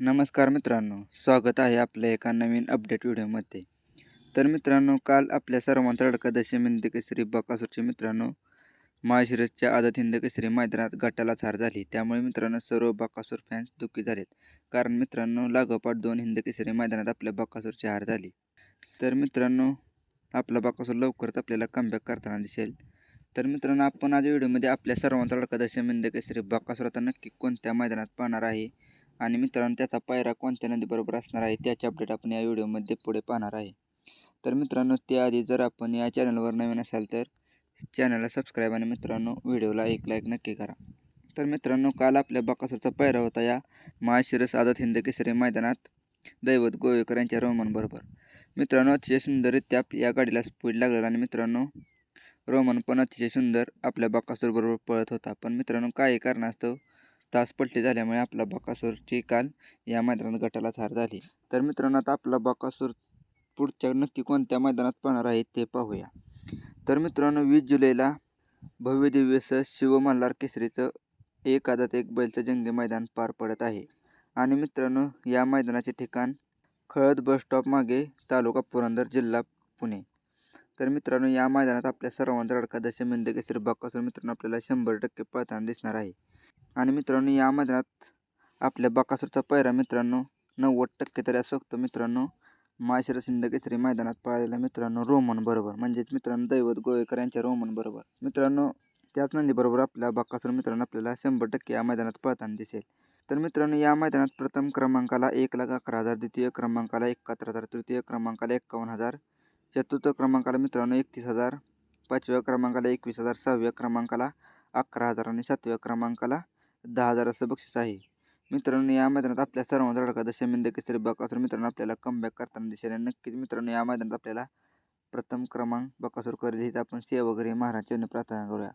नमस्कार मित्रांनो स्वागत आहे आपल्या एका नवीन अपडेट व्हिडिओमध्ये तर मित्रांनो काल आपल्या सर्वांचा लडका दशमी हिंद केसरी बकासूरचे मित्रांनो माळशिरसच्या आदत हिंद केसरी मैदानात गटालाच हार झाली. त्यामुळे मित्रांनो सर्व बकासूर फॅन्स दुःखी झालेत. कारण मित्रांनो लागोपाठ दोन हिंद केसरी मैदानात आपल्या बकासूरची हार झाली. तर मित्रांनो आपला बकासूर लवकरच आपल्याला कमबॅक करताना दिसेल. तर मित्रांनो आपण आज व्हिडिओमध्ये आपल्या सर्वांचा लडका दशमी हिंद केसरी बकासूर आता नक्की कोणत्या मैदानात पाहणार आहे? आणि मित्रांनो त्याचा पायरा कोणत्या नदीबरोबर असणार आहे त्याचे अपडेट आपण या व्हिडिओमध्ये पुढे पाहणार आहे. तर मित्रांनो त्याआधी जर आपण या चॅनलवर नवीन असाल तर चॅनलला सबस्क्राईब आणि मित्रांनो व्हिडिओला एक लाईक नक्की करा. तर मित्रांनो काल आपल्या बकासूरचा पायरा होता या महाशिरस आदत हिंद केसरी मैदानात दैवत गोवेकर यांच्या रोमनबरोबर मित्रांनो अतिशय सुंदररित्या या गाडीला स्पीड लागलेला आणि मित्रांनो रोमन पण अतिशय सुंदर आपल्या बकासूरबरोबर पळत होता. पण मित्रांनो काही कारणास्तव तास पलटी झाल्यामुळे आपला बकासूरची काल या मैदानात गटाला हार झाली. तर मित्रांनो आता आपला बकासूर पुढच्या नक्की कोणत्या मैदानात पाहणार आहे ते पाहूया. तर मित्रांनो वीस जुलैला भव्य दिव्य शिवमल्हार शिव मल्हार केसरीचं एक आदत एक बैलचं जंगी मैदान पार पडत आहे. आणि मित्रांनो या मैदानाचे ठिकाण खळद बस स्टॉप मागे तालुका पुरंदर जिल्हा पुणे. तर मित्रांनो या मैदानात आपल्या सर्वांचा लडका दशमिंद केसरी बकासूर मित्रांनो आपल्याला शंभर टक्के पळताना दिसणार आहे. आणि मित्रांनो या मैदानात आपल्या बकासूरचा पैरा मित्रांनो नव्वद टक्के तरी असू मित्रांनो. माळशिरस सिंध केसरी मैदानात पाळलेला मित्रांनो रोमन बरोबर. म्हणजेच मित्रांनो दैवत गोवेकर यांच्या रोमन बरोबर. मित्रांनो त्याच नंदीबरोबर आपला बकासूर मित्रांनो आपल्याला शंभर टक्के या मैदानात पळताना दिसेल. तर मित्रांनो या मैदानात प्रथम क्रमांकाला एक लाख अकरा हजार द्वितीय क्रमांकाला एकाहत्तर हजार तृतीय क्रमांकाला एकावन्न हजार चतुर्थ क्रमांकाला मित्रांनो एकतीस हजार पाचव्या क्रमांकाला एकवीस हजार सहाव्या क्रमांकाला अकरा हजार आणि सातव्या क्रमांकाला दहा हजाराचं बक्षीस आहे. मित्रांनो या मैदानात आपल्या सर्वांचा लढका दशमिंद केसरी बकासूर मित्रांनो आपल्याला कमबॅक करताना दिसेल. नक्कीच मित्रांनो या मैदानात आपल्याला प्रथम क्रमांक बकासूर खरेदी आपण सेवा वगैरे महाराज चरणी प्रार्थना करूया.